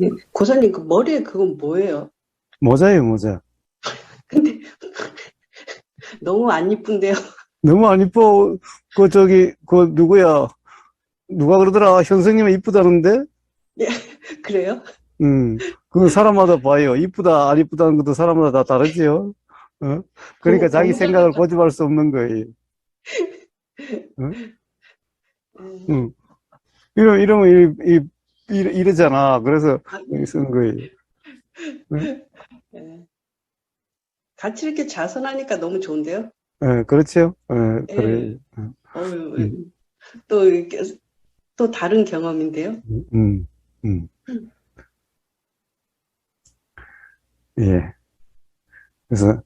네, 고사님 그 머리에 그건 뭐예요? 모자예요, 모자. 근데 너무 안 이쁜데요. 너무 안 이뻐. 그, 저기, 그, 누구야. 누가 그러더라. 현승님은 이쁘다는데? 그래요? 음, 그 사람마다 봐요. 이쁘다, 안 이쁘다는 것도 사람마다 다 다르지요. 어? 그러니까 그 자기 공부하다가- 생각을 고집할 수 없는 거예요. 음, 응. 이러, 이러면 이, 이, 이러, 이러잖아. 그래서 아, 여기 쓴 거예요. 예. 같이 이렇게 자선하니까 너무 좋은데요? 예, 그렇죠. 예, 예. 그래. 음. 또, 또 다른 경험인데요? 음, 음. 예. 그래서,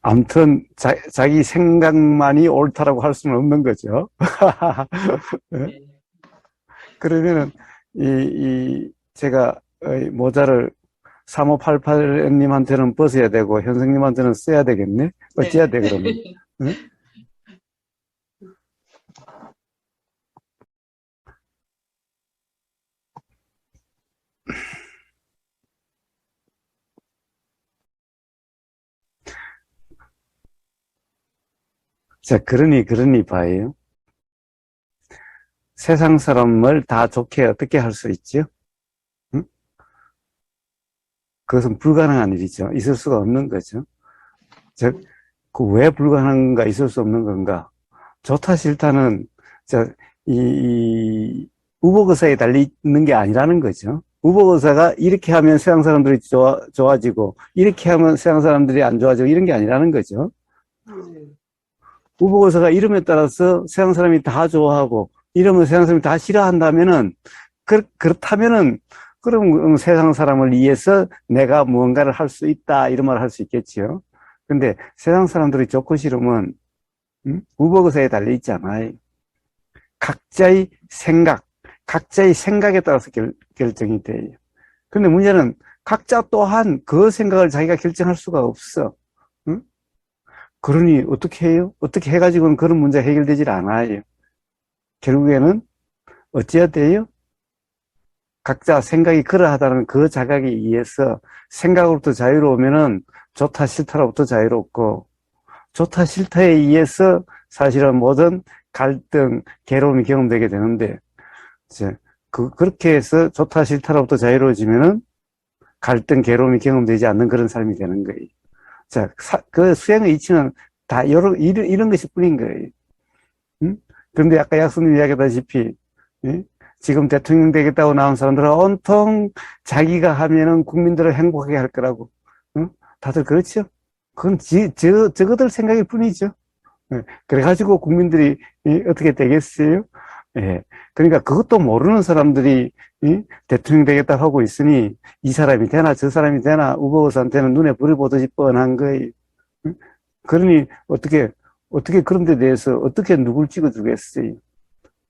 아무튼, 자, 자기 생각만이 옳다라고 할 수는 없는 거죠. 네. 그러면은, 이, 이, 제가, 이 모자를 3588님한테는 벗어야 되고, 현승님한테는 써야 되겠네? 어찌해야 돼, 그러면? 응? 자, 그러니, 그러니 봐요. 세상 사람을 다 좋게 어떻게 할 수 있죠? 응? 그것은 불가능한 일이죠. 있을 수가 없는 거죠. 즉, 그 왜 불가능한가, 있을 수 없는 건가? 좋다, 싫다는, 저, 이, 이 우복의사에 달리는 게 아니라는 거죠. 우복의사가 이렇게 하면 세상 사람들이 좋아, 좋아지고, 이렇게 하면 세상 사람들이 안 좋아지고, 이런 게 아니라는 거죠. 음, 우복의사가 이름에 따라서 세상 사람이 다 좋아하고, 이러면 세상 사람이 다 싫어한다면은, 그, 그렇다면은, 그럼 세상 사람을 위해서 내가 무언가를 할 수 있다, 이런 말을 할 수 있겠지요. 근데 세상 사람들이 좋고 싫으면, 음? 우복의사에 달려 있잖아요. 각자의 생각, 각자의 생각에 따라서 결, 결정이 돼요. 근데 문제는 각자 또한 그 생각을 자기가 결정할 수가 없어. 응? 그러니 어떻게 해요? 어떻게 해가지고는 그런 문제 해결되질 않아요. 결국에는 어찌해야 돼요? 각자 생각이 그러하다는 그 자각에 의해서 생각으로부터 자유로우면은 좋다 싫다로부터 자유롭고 좋다 싫다에 의해서 사실은 모든 갈등, 괴로움이 경험되게 되는데 이제 그 그렇게 해서 좋다 싫다로부터 자유로워지면은 갈등, 괴로움이 경험되지 않는 그런 삶이 되는 거예요. 자, 사, 그 수행의 이치는 다 여러 이런, 이런 것이 뿐인 거예요. 응? 그런데 아까 약수님 이야기하다시피 예? 지금 대통령 되겠다고 나온 사람들은 온통 자기가 하면은 국민들을 행복하게 할 거라고. 응? 다들 그렇죠? 그건 지, 저, 저거들 생각일 뿐이죠. 예, 그래가지고 국민들이 예, 어떻게 되겠어요? 예. 그러니까 그것도 모르는 사람들이 예, 대통령 되겠다 하고 있으니 이 사람이 되나 저 사람이 되나 우버우스한테는 눈에 불이 보듯이 뻔한 거예요. 예? 그러니 어떻게 어떻게 그런 데 대해서 어떻게 누굴 찍어주겠어요?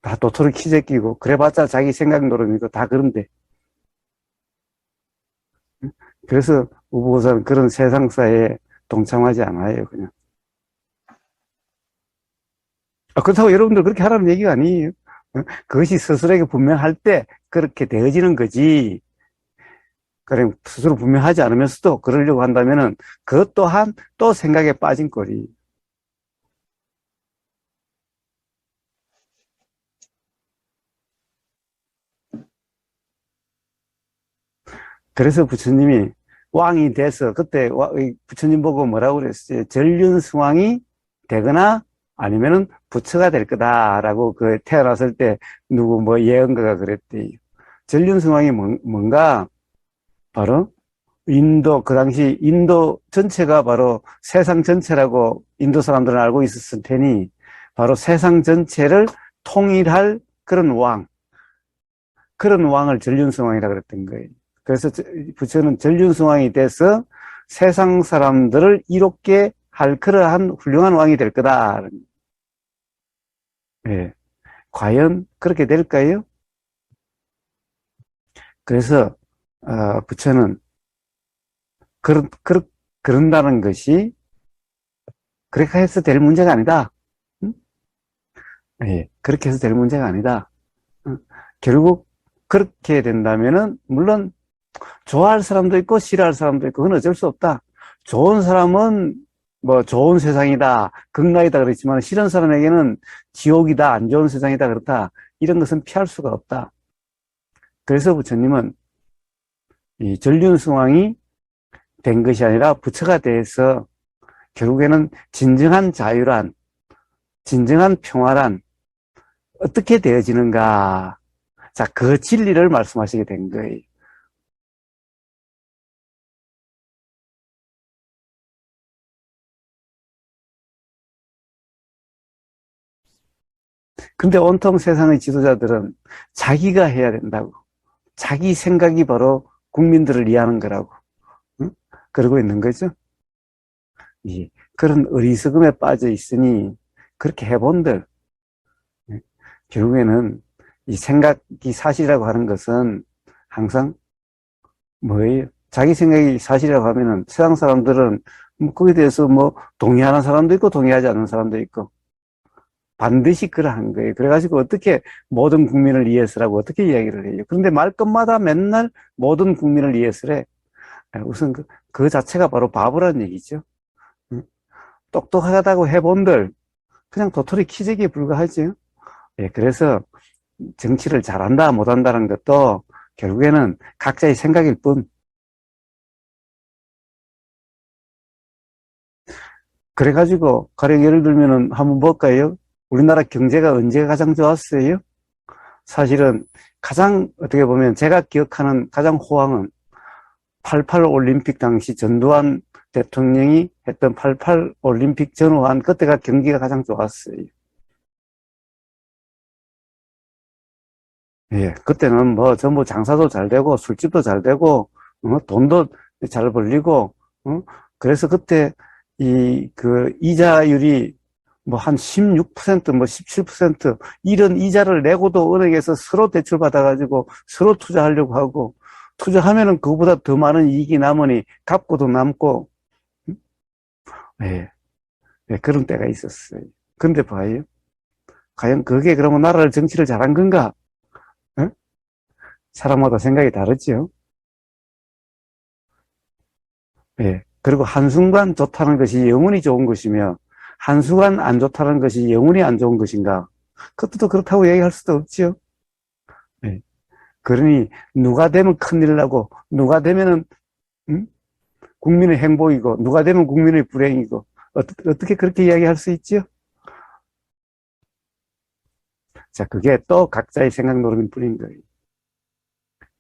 다 도토리 키 제끼고 그래봤자 자기 생각 노름이고 다 그런데 예? 그래서 우보사는 그런 세상사에 동참하지 않아요, 그냥. 아, 그렇다고 여러분들 그렇게 하라는 얘기가 아니에요. 어? 그것이 스스로에게 분명할 때 그렇게 되어지는 거지. 그럼 스스로 분명하지 않으면서도 그러려고 한다면 은 그것 또한 또 생각에 빠진 꼴이. 그래서 부처님이 왕이 돼서 그때 부처님 보고 뭐라고 그랬어요? 전륜승왕이 되거나 아니면은 부처가 될 거다라고 그 태어났을 때 누구 뭐 예언가가 그랬대요. 전륜승왕이 뭔가 바로 인도 그 당시 인도 전체가 바로 세상 전체라고 인도 사람들은 알고 있었을 테니 바로 세상 전체를 통일할 그런 왕 그런 왕을 전륜승왕이라 그랬던 거예요. 그래서 부처는 전륜승왕이 돼서 세상 사람들을 이롭게 할 그러한 훌륭한 왕이 될 거다. 예. 과연 그렇게 될까요? 그래서 어, 부처는 그런 그런 그런다는 것이 그렇게 해서 될 문제가 아니다. 응? 예, 그렇게 해서 될 문제가 아니다. 응? 결국 그렇게 된다면은 물론 좋아할 사람도 있고 싫어할 사람도 있고 그건 어쩔 수 없다. 좋은 사람은 뭐 좋은 세상이다, 극락이다 그랬지만 싫은 사람에게는 지옥이다, 안 좋은 세상이다 그렇다. 이런 것은 피할 수가 없다. 그래서 부처님은 이 전륜승왕이 된 것이 아니라 부처가 돼서 결국에는 진정한 자유란, 진정한 평화란 어떻게 되어지는가. 자, 그 진리를 말씀하시게 된 거예요. 근데 온통 세상의 지도자들은 자기가 해야 된다고. 자기 생각이 바로 국민들을 이해하는 거라고. 응? 그러고 있는 거죠. 이, 그런 어리석음에 빠져 있으니 그렇게 해본들 예, 결국에는 이 생각이 사실이라고 하는 것은 항상 뭐예요? 자기 생각이 사실이라고 하면은 세상 사람들은 뭐 거기에 대해서 뭐 동의하는 사람도 있고 동의하지 않는 사람도 있고 반드시 그러한 거예요. 그래가지고 어떻게 모든 국민을 위해서라고 어떻게 이야기를 해요. 그런데 말끝마다 맨날 모든 국민을 위해서래. 예, 우선 그, 그 자체가 바로 바보라는 얘기죠. 응? 똑똑하다고 해본들 그냥 도토리 키재기에 불과하죠. 예, 그래서 정치를 잘한다 못한다는 것도 결국에는 각자의 생각일 뿐. 그래가지고 가령 예를 들면은 한번 볼까요? 우리나라 경제가 언제 가장 좋았어요? 사실은 가장 어떻게 보면 제가 기억하는 가장 호황은 88 올림픽 당시 전두환 대통령이 했던 88 올림픽 전후한 그때가 경기가 가장 좋았어요. 예, 그때는 뭐 전부 장사도 잘 되고 술집도 잘 되고 어, 돈도 잘 벌리고 어? 그래서 그때 이 그 이자율이 뭐 한 16%, 뭐 17% 이런 이자를 내고도 은행에서 서로 대출 받아가지고 서로 투자하려고 하고 투자하면은 그보다 더 많은 이익이 남으니 갚고도 남고 예, 예, 그런 때가 있었어요. 근데 봐요. 과연 그게 그러면 나라를 정치를 잘한 건가? 예? 사람마다 생각이 다르죠. 예. 그리고 한순간 좋다는 것이 영원히 좋은 것이며, 한순간 안 좋다는 것이 영원히 안 좋은 것인가? 그것도 그렇다고 얘기할 수도 없죠. 예. 그러니, 누가 되면 큰일 나고, 누가 되면은, 음? 국민의 행복이고, 누가 되면 국민의 불행이고, 어떻게 그렇게 이야기할 수 있죠? 자, 그게 또 각자의 생각 노름일 뿐인 거예요.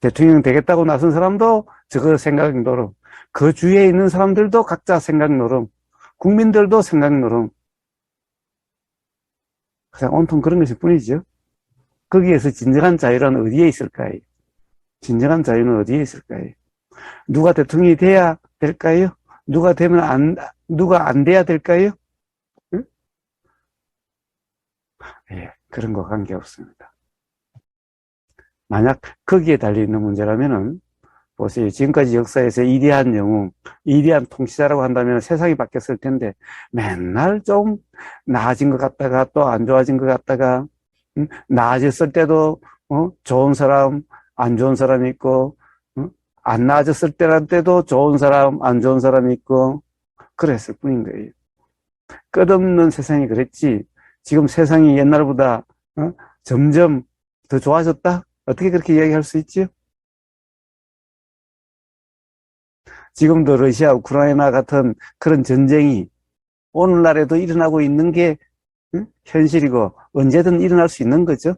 대통령 되겠다고 나선 사람도 저거 생각 노름. 그 주위에 있는 사람들도 각자 생각 노름. 국민들도 생각 노름. 그냥 온통 그런 것일 뿐이죠. 거기에서 진정한 자유는 어디에 있을까요? 진정한 자유는 어디에 있을까요? 누가 대통령이 돼야 될까요? 누가 되면 안, 누가 안 돼야 될까요? 응? 예, 그런 거 관계없습니다. 만약 거기에 달려있는 문제라면은, 보세요. 지금까지 역사에서 이대한 영웅, 이대한 통치자라고 한다면 세상이 바뀌었을 텐데, 맨날 좀 나아진 것 같다가 또 안 좋아진 것 같다가, 응? 나아졌을 때도, 어? 좋은 사람, 안 좋은 사람이 있고, 어? 안 나아졌을 때란 때도 좋은 사람, 안 좋은 사람이 있고, 그랬을 뿐인 거예요. 끝없는 세상이 그랬지, 지금 세상이 옛날보다, 어? 점점 더 좋아졌다? 어떻게 그렇게 이야기할 수 있지요? 지금도 러시아, 우크라이나 같은 그런 전쟁이 오늘날에도 일어나고 있는 게 응? 현실이고 언제든 일어날 수 있는 거죠.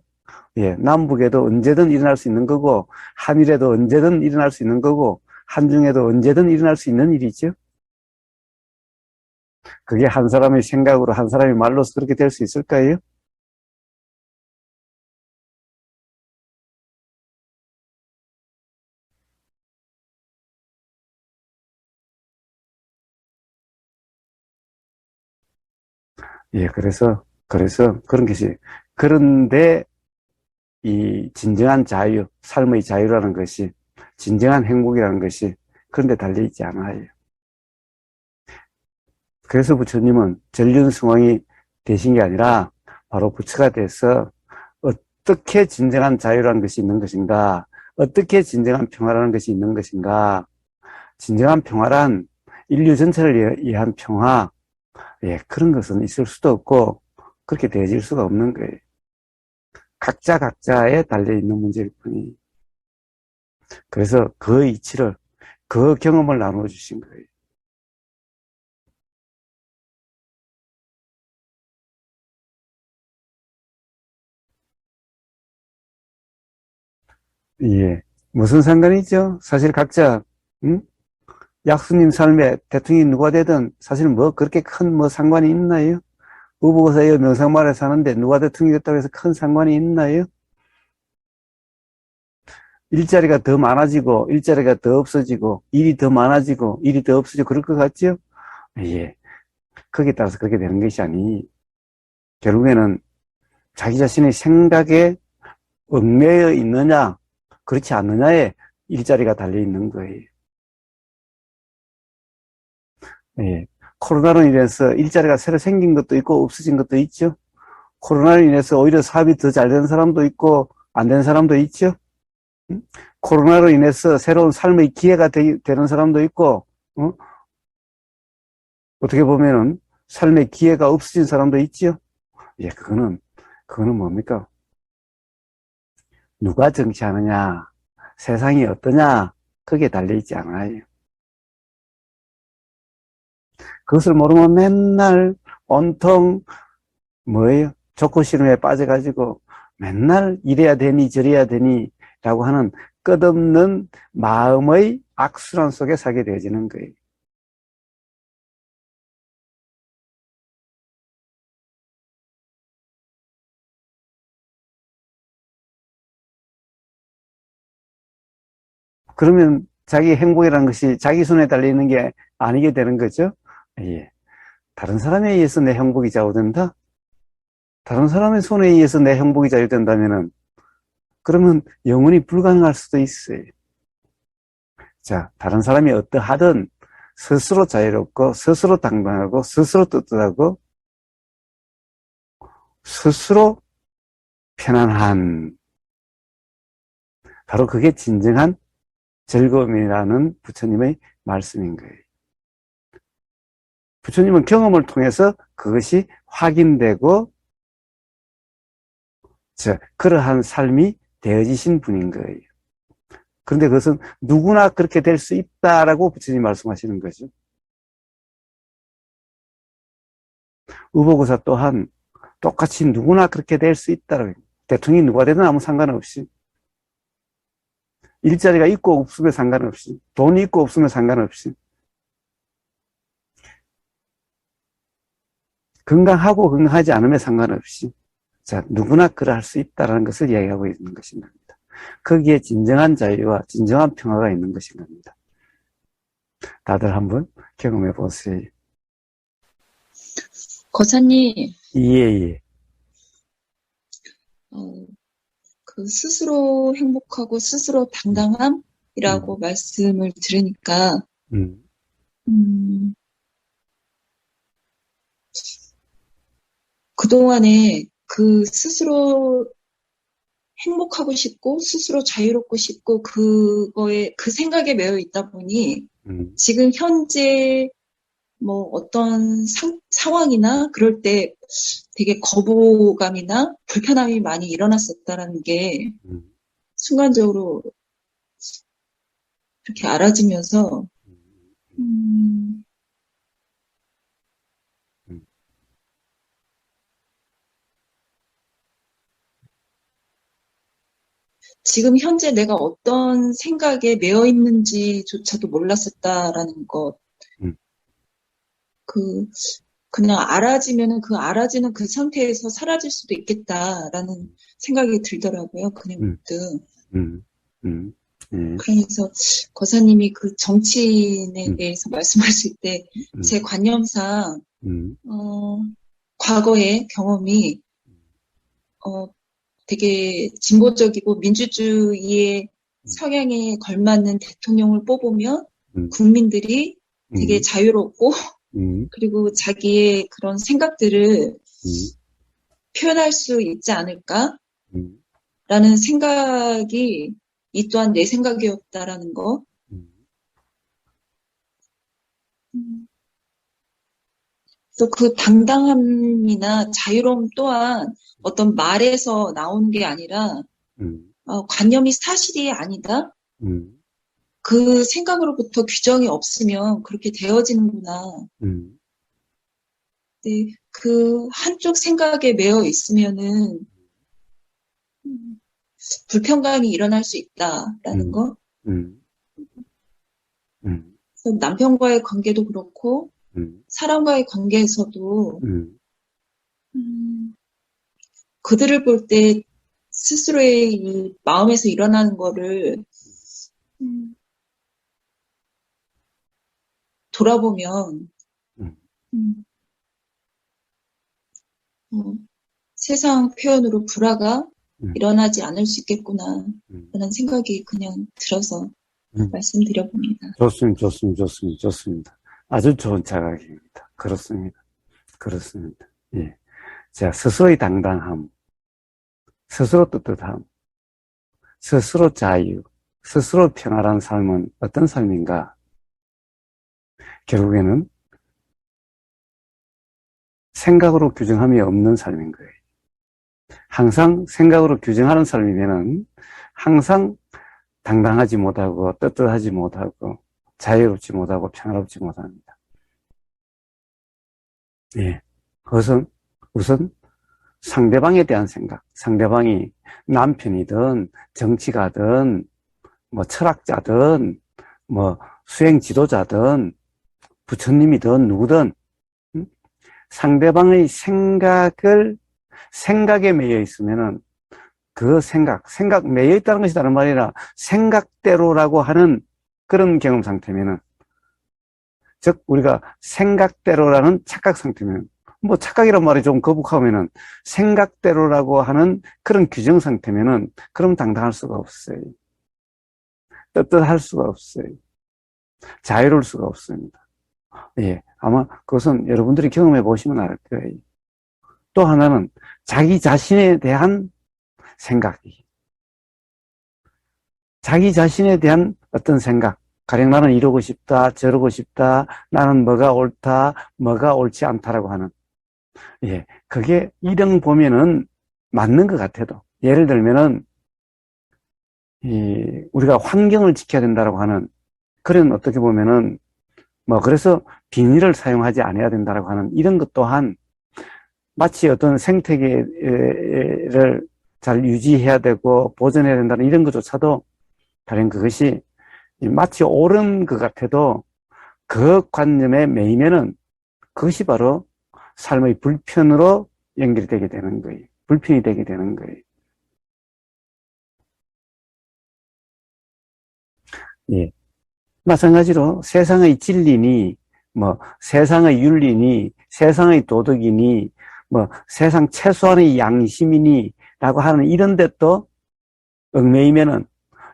예, 남북에도 언제든 일어날 수 있는 거고 한일에도 언제든 일어날 수 있는 거고 한중에도 언제든 일어날 수 있는 일이죠. 그게 한 사람의 생각으로 한 사람의 말로서 그렇게 될 수 있을까요? 예, 그래서, 그래서 그런 것이, 그런데 이 진정한 자유, 삶의 자유라는 것이, 진정한 행복이라는 것이 그런데 달려있지 않아요. 그래서 부처님은 전륜승왕이 되신 게 아니라 바로 부처가 돼서 어떻게 진정한 자유라는 것이 있는 것인가, 어떻게 진정한 평화라는 것이 있는 것인가? 진정한 평화란 인류 전체를 위한 평화, 예, 그런 것은 있을 수도 없고, 그렇게 되어질 수가 없는 거예요. 각자 각자에 달려 있는 문제일 뿐이. 그래서 그 이치를, 그 경험을 나누어 주신 거예요. 예. 무슨 상관이 있죠? 사실 각자, 응? 약수님 삶에 대통령이 누가 되든 사실 뭐 그렇게 큰 뭐 상관이 있나요? 의보고사에 명상마을에 사는데 누가 대통령이 됐다고 해서 큰 상관이 있나요? 일자리가 더 많아지고 일자리가 더 없어지고 일이 더 많아지고 일이 더 없어지고 그럴 것 같죠? 예. 거기에 따라서 그렇게 되는 것이 아니 결국에는 자기 자신의 생각에 얽매여 있느냐 그렇지 않느냐에 일자리가 달려 있는 거예요. 예. 코로나로 인해서 일자리가 새로 생긴 것도 있고 없어진 것도 있죠. 코로나로 인해서 오히려 사업이 더잘 되는 사람도 있고 안 되는 사람도 있죠. 응? 코로나로 인해서 새로운 삶의 기회가 되, 는 사람도 있고 어? 어떻게 보면은 삶의 기회가 없어진 사람도 있죠. 예, 그거는 그거는 뭡니까? 누가 정치하느냐, 세상이 어떠냐, 거기에 달려있지 않아요. 그것을 모르면 맨날 온통, 뭐예요? 싫음에 빠져가지고 맨날 이래야 되니 저래야 되니 라고 하는 끝없는 마음의 악순환 속에 살게 되어지는 거예요. 그러면 자기 행복이라는 것이 자기 손에 달려있는 게 아니게 되는 거죠. 예. 다른 사람에 의해서 내 행복이 좌우된다? 다른 사람의 손에 의해서 내 행복이 좌우된다면은, 그러면 영원히 불가능할 수도 있어요. 자, 다른 사람이 어떠하든 스스로 자유롭고, 스스로 당당하고, 스스로 떳떳하고, 스스로 편안한, 바로 그게 진정한 즐거움이라는 부처님의 말씀인 거예요. 부처님은 경험을 통해서 그것이 확인되고, 저, 그러한 삶이 되어지신 분인 거예요. 그런데 그것은 누구나 그렇게 될 수 있다라고 부처님 말씀하시는 거죠. 의보고사 또한 똑같이 누구나 그렇게 될 수 있다라고. 대통령이 누가 되든 아무 상관없이. 일자리가 있고 없으면 상관없이. 돈이 있고 없으면 상관없이. 건강하고 건강하지 않으면 상관없이. 자, 누구나 그러할 수 있다는 것을 이야기하고 있는 것입니다. 거기에 진정한 자유와 진정한 평화가 있는 것인 겁니다. 다들 한번 경험해 보세요. 거사님, 예, 예. 어, 그 스스로 행복하고 스스로 당당함이라고 말씀을 들으니까, 음, 음, 그동안에 그 스스로 행복하고 싶고, 스스로 자유롭고 싶고, 그거에, 그 생각에 매여 있다 보니, 음, 지금 현재 뭐 어떤 상, 상황이나 그럴 때 되게 거부감이나 불편함이 많이 일어났었다라는 게 음, 순간적으로 이렇게 알아지면서 음, 음. 지금 현재 내가 어떤 생각에 매여 있는지조차도 몰랐었다라는 것. 음. 그, 그냥 알아지면은 그 알아지는 그 상태에서 사라질 수도 있겠다라는 생각이 들더라고요. 그냥 음. 문득. 음, 음, 예, 그러면서 거사님이 그 정치인에 음. 대해서 말씀하실 때 음. 제 관념상 음, 어, 과거의 경험이 어, 되게 진보적이고 민주주의의 음. 성향에 걸맞는 대통령을 뽑으면 음. 국민들이 되게 음, 자유롭고 음, 그리고 자기의 그런 생각들을 음, 표현할 수 있지 않을까라는 음, 생각이 이 또한 내 생각이었다라는 거. 그래서 그 당당함이나 자유로움 또한 어떤 말에서 나오는 게 아니라 음, 어, 관념이 사실이 아니다. 음, 그 생각으로부터 규정이 없으면 그렇게 되어지는구나. 음, 네, 그 한쪽 생각에 매여 있으면은 음, 불평감이 일어날 수 있다라는 음. 거. 음, 음, 남편과의 관계도 그렇고 음, 사람과의 관계에서도 음, 음, 그들을 볼 때 스스로의 이 마음에서 일어나는 거를 음, 돌아보면 음. 음, 어, 세상 표현으로 불화가 음. 일어나지 않을 수 있겠구나 음. 라는 생각이 그냥 들어서 음. 말씀드려봅니다. 좋습니다, 좋습니다, 좋습니다, 좋습니다. 아주 좋은 자각입니다. 그렇습니다. 그렇습니다. 예. 자, 스스로의 당당함, 스스로 떳떳함, 스스로 자유, 스스로 평화란 삶은 어떤 삶인가? 결국에는 생각으로 규정함이 없는 삶인 거예요. 항상 생각으로 규정하는 삶이면은 항상 당당하지 못하고 떳떳하지 못하고 자유롭지 못하고 평화롭지 못합니다. 예. 우선, 우선 상대방에 대한 생각, 상대방이 남편이든 정치가든 뭐 철학자든 뭐 수행 지도자든 부처님이든 누구든 음? 상대방의 생각을 생각에 매여 있으면은 그 생각, 생각 매여 있다는 것이 다른 말이 아니라 생각대로라고 하는 그런 경험 상태면은 즉 우리가 생각대로라는 착각 상태면 뭐 착각이란 말이 좀 거북하면은 생각대로라고 하는 그런 규정 상태면은 그럼 당당할 수가 없어요. 떳떳할 수가 없어요. 자유로울 수가 없습니다. 예, 아마 그것은 여러분들이 경험해 보시면 알 거예요. 또 하나는 자기 자신에 대한 생각이. 자기 자신에 대한 어떤 생각. 가령 나는 이러고 싶다, 저러고 싶다, 나는 뭐가 옳다, 뭐가 옳지 않다라고 하는. 예, 그게 이령 보면은 맞는 것 같아도. 예를 들면은, 이, 우리가 환경을 지켜야 된다라고 하는 그런 어떻게 보면은, 뭐, 그래서 비닐을 사용하지 않아야 된다라고 하는 이런 것 또한 마치 어떤 생태계를 잘 유지해야 되고 보존해야 된다는 이런 것조차도 다른 그것이 마치 옳은 것 같아도 그 관념에 매이면은 그것이 바로 삶의 불편으로 연결되게 되는 거예요. 불편이 되게 되는 거예요. 예. 마찬가지로 세상의 진리니, 뭐, 세상의 윤리니, 세상의 도덕이니, 뭐, 세상 최소한의 양심이니, 라고 하는 이런 데또 얽매이면은,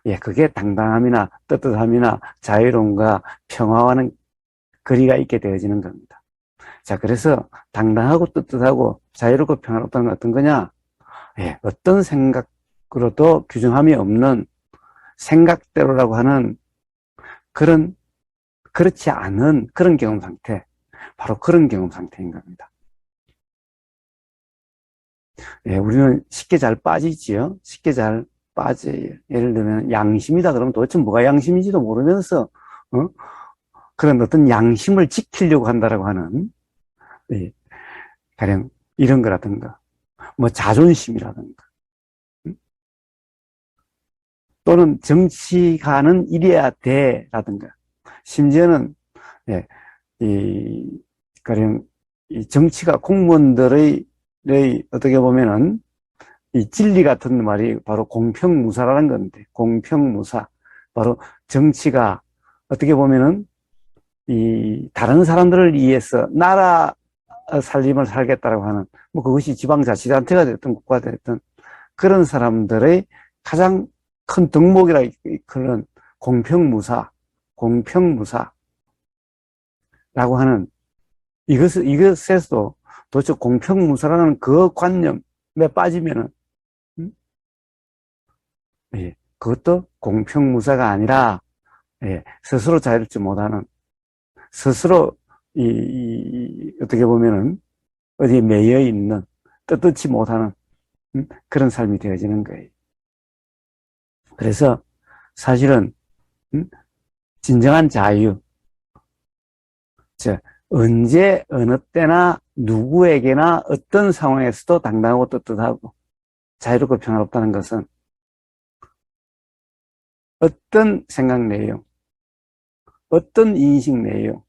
예, 그게 당당함이나 떳떳함이나 자유로움과 평화와는 거리가 있게 되어지는 겁니다. 자, 그래서 당당하고 떳떳하고 자유롭고 평화롭다는 건 어떤 거냐? 예, 어떤 생각으로도 규정함이 없는 생각대로라고 하는 그런, 그렇지 않은 그런 경험 상태. 바로 그런 경험 상태인 겁니다. 예, 우리는 쉽게 잘 빠지지요. 쉽게 잘 빠져요. 예를 들면 양심이다 그러면 도대체 뭐가 양심인지도 모르면서 어? 그런 어떤 양심을 지키려고 한다라고 하는 예, 가령 이런 거라든가 뭐 자존심이라든가 음? 또는 정치가는 이래야 돼 라든가. 심지어는 예, 이 가령 이 정치가 공무원들의 의 어떻게 보면은 이 진리 같은 말이 바로 공평무사라는 건데 공평무사. 바로 정치가 어떻게 보면은 이 다른 사람들을 위해서 나라 살림을 살겠다라고 하는 뭐 그것이 지방자치단체가 됐든 국가가 됐든 그런 사람들의 가장 큰 덕목이라 그런 공평무사 공평무사라고 하는 이것을 이것에서도 도대체 공평무사라는 그 관념에 빠지면은 음? 예, 그것도 공평무사가 아니라 예, 스스로 자유롭지 못하는 스스로 이, 이- 어떻게 보면은 어디에 매여 있는 떳떳지 못하는 음, 그런 삶이 되어지는 거예요. 그래서 사실은 음, 진정한 자유, 즉 언제 어느 때나 누구에게나 어떤 상황에서도 당당하고 떳떳하고 자유롭고 평화롭다는 것은 어떤 생각 내용, 어떤 인식 내용,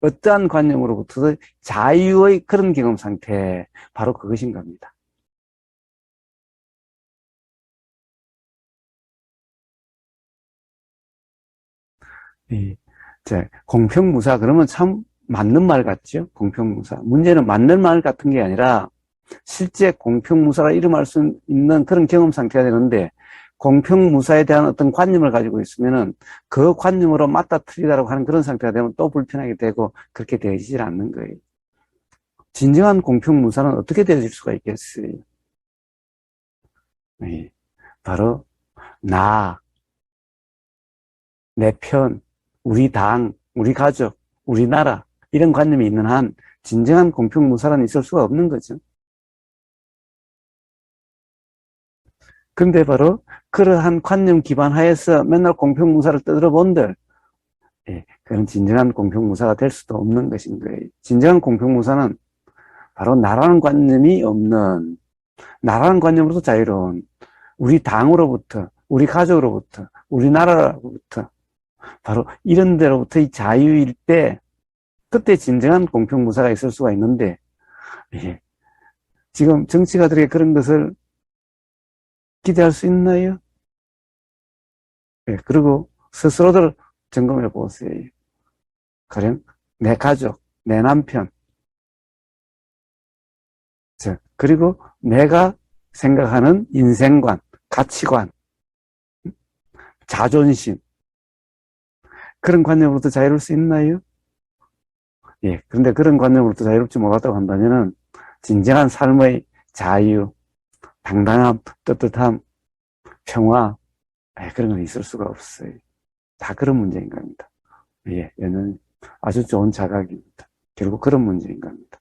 어떠한 관념으로부터도 자유의 그런 경험 상태, 바로 그것인 겁니다. 이, 자, 공평무사, 그러면 참 맞는 말 같죠? 공평무사. 문제는 맞는 말 같은 게 아니라, 실제 공평무사라 이름할 수 있는 그런 경험 상태가 되는데, 공평 무사에 대한 어떤 관념을 가지고 있으면은, 그 관념으로 맞다 틀리다라고 하는 그런 상태가 되면 또 불편하게 되고, 그렇게 되어지질 않는 거예요. 진정한 공평 무사는 어떻게 되어질 수가 있겠어요? 네, 바로, 나, 내 편, 우리 당, 우리 가족, 우리나라, 이런 관념이 있는 한, 진정한 공평 무사는 있을 수가 없는 거죠. 근데 바로 그러한 관념 기반 하에서 맨날 공평무사를 떠들어 본들, 예, 그건 진정한 공평무사가 될 수도 없는 것인 거예요. 진정한 공평무사는 바로 나라는 관념이 없는, 나라는 관념으로도 자유로운, 우리 당으로부터, 우리 가족으로부터, 우리나라로부터, 바로 이런 데로부터 이 자유일 때, 그때 진정한 공평무사가 있을 수가 있는데, 예, 지금 정치가들에게 그런 것을 기대할 수 있나요? 예, 그리고 스스로들 점검해 보세요. 가령 내 가족, 내 남편, 자, 그리고 내가 생각하는 인생관, 가치관, 자존심, 그런 관념으로부터 자유로울 수 있나요? 예, 그런데 그런 관념으로부터 자유롭지 못하다고 한다면 은, 진정한 삶의 자유, 당당함, 떳떳함, 평화, 예, 그런 건 있을 수가 없어요. 다 그런 문제인 겁니다. 예, 얘는 아주 좋은 자각입니다. 결국 그런 문제인 겁니다.